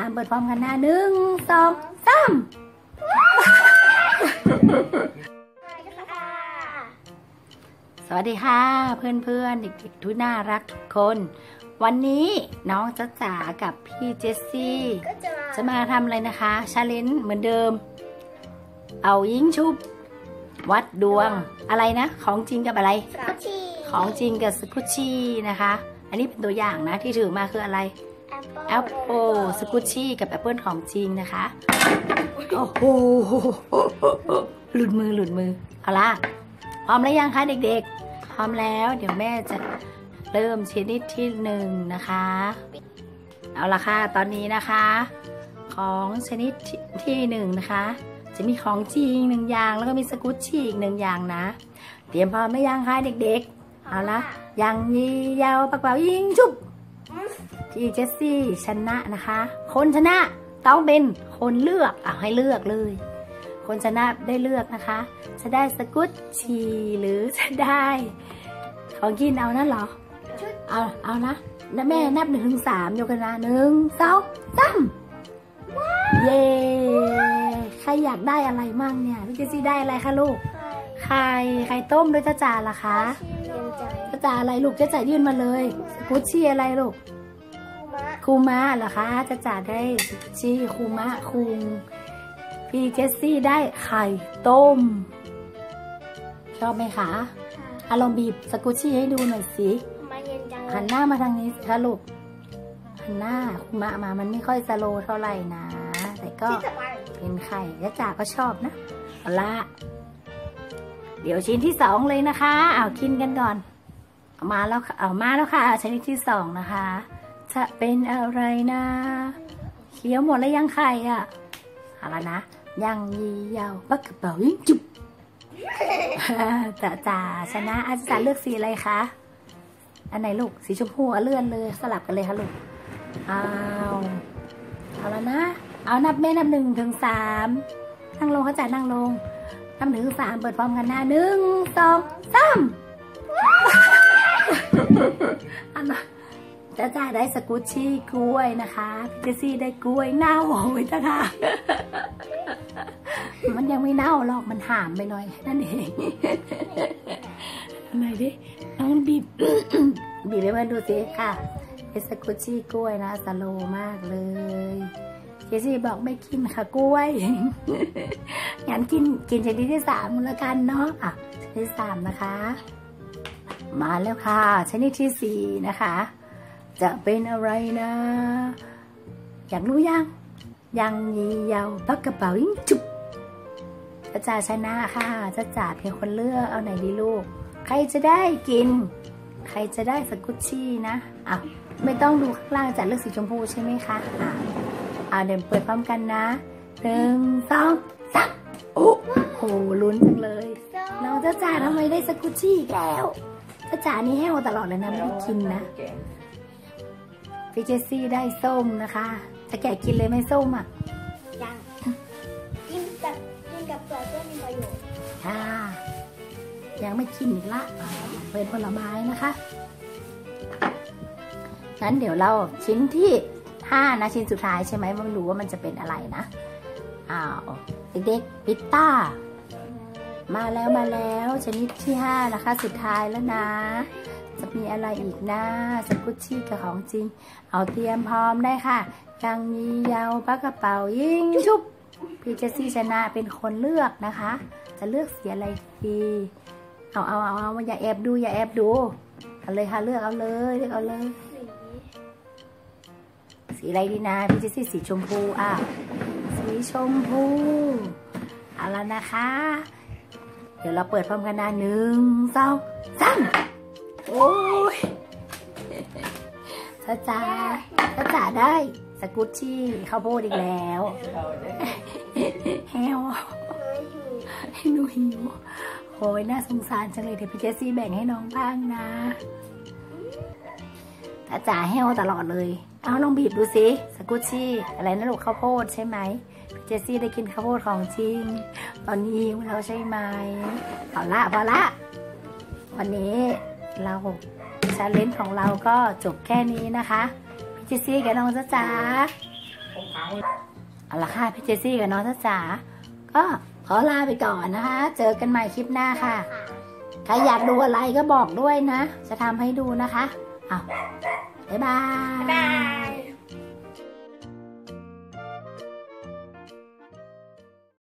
ามเปิดพร้อมกันนะหนึ่งสองสามสวัสดีค่ะ เพื่อนๆเด็กๆทุกน่ารักทุกคน วันนี้น้องจ๊ะจ๋ากับพี่เจสซี่ก็จะจะมาทำอะไรนะคะชาเลนจ์เหมือนเดิม เอายิงชุบ วัดดวงอะไรนะ ของจริงกับอะไรสกุชชี่ของจริงกับสกุชชี่นะคะ อันนี้เป็นตัวอย่างนะที่ถือมาคืออะไร แอปเปิลแอปเปิลสกุชชี่กับแอปเปิลของจริงนะคะ โอ้โหหลุดมือหลุดมือ เอาละพร้อมแล้วยังคะเด็กๆ พร้อมแล้ว เดี๋ยวแม่จะเริ่มชนิดที่หนึ่งนะคะ เอาละค่ะ ตอนนี้นะคะ ของชนิดที่ที่หนึ่งนะคะ จะมีของจริงหนึ่งอย่างแล้วก็มีสกุชชี่อีกหนึ่งอย่างนะ เตรียมพร้อมไหมยังคะเด็กๆ เอาละยังยียาวปากเป่ายิงชุบ พี่เจสซี่ชนะนะคะ คนชนะต้องเป็นคนเลือกเอาให้เลือกเลย คนชนะได้เลือกนะคะ จะได้สกุตชีหรือจะได้ของกินเอานั่นเหรอ เอาเอานะนะแม่นับหนึ่งถึงสามยกกันนะหนึ่งสองสามเย้ใครอยากได้อะไรมั่งเนี่ยพี่เจสซี่ได้อะไรคะลูกไข่ไข่ต้มด้วยจ้าจ๋าล่ะคะ ใจจ้าจ๋าอะไรลูกจ้าจ๋ายื่นมาเลยสกุตชีอะไรลูกคูมะคูมะเหรอคะจะจ่าได้ชีคูมะคุงพี่เจสซี่ได้ไข่ต้ม ชอบไหมคะอะลองบีบสกุชชี่ให้ดูหน่อยสิมาเย็นจังเลหัยนหน้ามาทางนี้สิคะลูกหันหน้าคูมะมามันไม่ค่อยสโลว์เท่าไหร่นะ แต่ก็ที่จะไปเป็นไข่และจ่าก็ชอบนะเอาละ เดี๋ยวชิ้นที่สองเลยนะคะ เอากินกันก่อน มาแล้วค่ะเอามาแล้วค่ะชนิดที่สองนะคะ จะเป็นอะไรนะเคี้ยวหมดแล้วยังไข่อะเอาละนะยังยียาวปักกระเป๋ายิงจุบจ่าจ่าชนะอาจารย์เลือกสีอะไรคะ อันไหนลูก สีชมพูเลื่อนเลย สลับกันเลยค่ะลูก เอาเอาแล้วนะ เอานับแม่นับหนึ่งถึงสามนั่งลงเขาจ่านั่งลง นับหนึ่งถึงสามเปิดพร้อมกันนะหนึ่งสองสามอันน่ะจ้าจ่าได้สกุชชี่กล้วยนะคะพี่เจสซี่ได้กล้วยเน่าโอ้ยจ้าค่ะ มันยังไม่เน่าหรอกมันหามไปหน่อยแค่นั่นเองทำไมดิน้องบีบบีบให้มันดูสิค่ะเป็นสกุชชี่กล้วยนะสโลว์มากเลย เจสซี่บอกไม่กินค่ะกล้วยงั้นกินกินชนิดที่สามล้วกันเนาะอะชนิดที่สามนะคะ มาแล้วค่ะชนิดที่สี่นะคะ จะเป็นอะไรนะ อยากรู้ยังยังยียาวปักกระเป๋ายิงจุบจ้าจ๋าชนะค่ะจ้าจ๋าเพียงคนเลือกเอาไหนดีลูก ใครจะได้กิน ใครจะได้สกุชชี่นะอะไม่ต้องดูข้างล่างจัดเลือกสีชมพูใช่ไหมคะอะ อะเดี๋ยวเปิดพร้อมกันนะหนึ่งสองสามโอ้โหลุ้นจังเลย น้องจ้าจ๋าทำไมได้สกุชชี่อีกแล้วจ้าจ๋านี่แห้วตลอดเลยนะไม่ได้กินนะพี่เจสซี่ได้ส้มนะคะ จะแกะกินเลยไหมส้มอะยังกินกับกินกับเปลือกก็มีประโยชน์ค่ะ ยังไม่กินอีกละอ่าเป็นผลไม้นะคะงั้นเดี๋ยวเราชิ้นที่ ห้านะ ชิ้นสุดท้ายใช่ไหมไม่รู้ว่ามันจะเป็นอะไรนะอ้าวเด็กๆพิตต้า มาแล้วมาแล้วชนิดที่ห้านะคะ สุดท้ายแล้วนะ จะมีอะไรอีกนะสกุชชี่กับของจริง เอาเตรียมพร้อมได้ค่ะยังยียาวปากกระเป๋ายิงชุบพี่เจสซี่ชนะเป็นคนเลือกนะคะ จะเลือกสีอะไรดีเอาเอาเอาเอาอย่าแอบดูอย่าแอบดูเอาเลยค่ะเลือกเอาเลยเลือกเอาเลย สีสีอะไรดีนะ พี่เจสซี่สีชมพูอะสีชมพูเอาละนะคะ เดี๋ยวเราเปิดพร้อมกันนะหนึ่งสองสามโอ้ยจ้าจ๋าจ้าจ๋าได้สกุชชี่ข้าวโพดอีกแล้วแฮวเลยหิวให้หนูหิวโอ้ยน่าสงสารจังเลยเดี๋ยวพี่เจสซี่แบ่งให้น้องบ้างนะตา จ๋าแห้วตลอดเลย เอาลองบีบดูสิสกุชชี่ อะไรนะลูกข้าวโพดใช่ไหมพี่เจสซี่ได้กินข้าวโพดของจริง ตอนนี้หิวแล้วใช่ไหมเอาละพอละ วันนี้เราชาเลนจ์ของเราก็จบแค่นี้นะคะพี่เจสซี่กับน้องจ้าจ๋าเอาละค่ะพี่เจสซี่กับน้องทัศจ๋าก็ขอลาไปก่อนนะคะ เจอกันใหม่คลิปหน้าค่ะ ใครอยากดูอะไรก็บอกด้วยนะ จะทำให้ดูนะคะ 好拜拜。拜拜。